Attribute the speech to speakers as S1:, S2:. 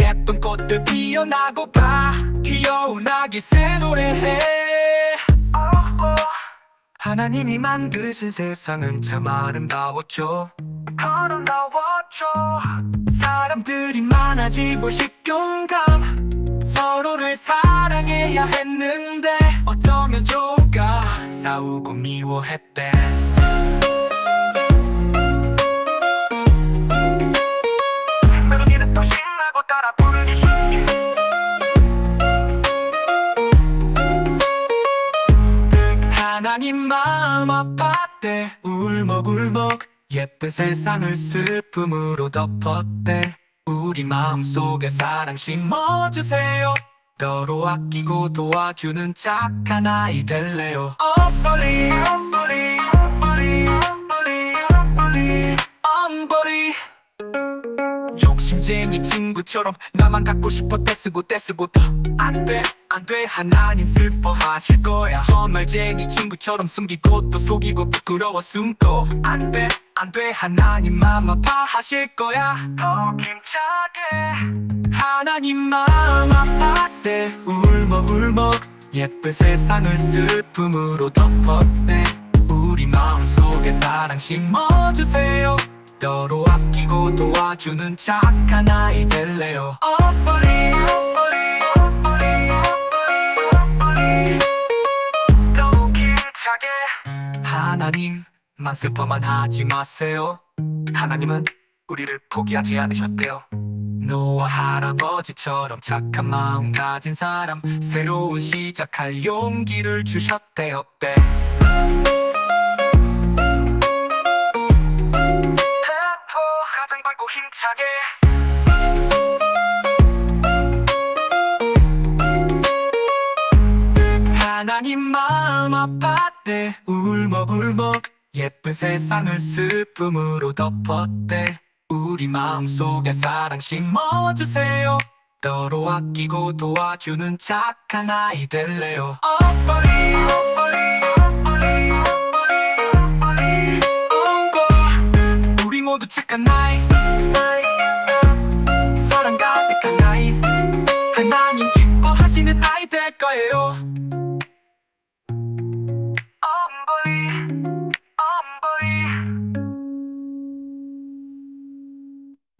S1: 예쁜 꽃들 피어나고 가 귀여운 아기 새 노래해. 하나님이 만드신 세상은 참 아름다웠죠. 아름다웠죠. 사람들이 많아지고 식용감. 서로를 사랑해야 했는데 어쩌면 좋을까? 싸우고 미워했대 하나님 마음 아팠대 울먹울먹 예쁜 세상을 슬픔으로 덮었대. 우리 마음 속에 사랑 심어주세요. 너로 아끼고 도와주는 착한 아이 될래요. 엄 욕심쟁이 친구처럼 나만 갖고 싶어 떼쓰고 떼쓰고 더 안돼 안돼. 하나님 슬퍼하실 거야. 정말 쟁이 친구처럼 숨기고 또 속이고 부끄러워 숨고 안돼 안돼. 하나님 마음 아파하실 거야. 더 힘차게. 하나님 마음 아팠대. 울먹 울먹. 예쁜 세상을 슬픔으로 덮었대. 우리 마음속에 사랑 심어주세요 너로 아끼고 도와주는 착한 아이 될래요? 엄버리 너무 길차게. 하나님 만 슬퍼만 하지 마세요. 하나님은 우리를 포기하지 않으셨대요. 노아 할아버지처럼 착한 마음 가진 사람 새로운 시작할 용기를 주셨대요. 때 힘차게 하나님 마음 아팠대. 울먹울먹. 예쁜 세상을 슬픔으로 덮었대. 우리 마음속에 사랑 심어주세요. 너로 아끼고 도와주는 착한 아이 될래요? 엄버리 엄버리 엄버리 엄버리 엄버 우리 모두 착한 아이 사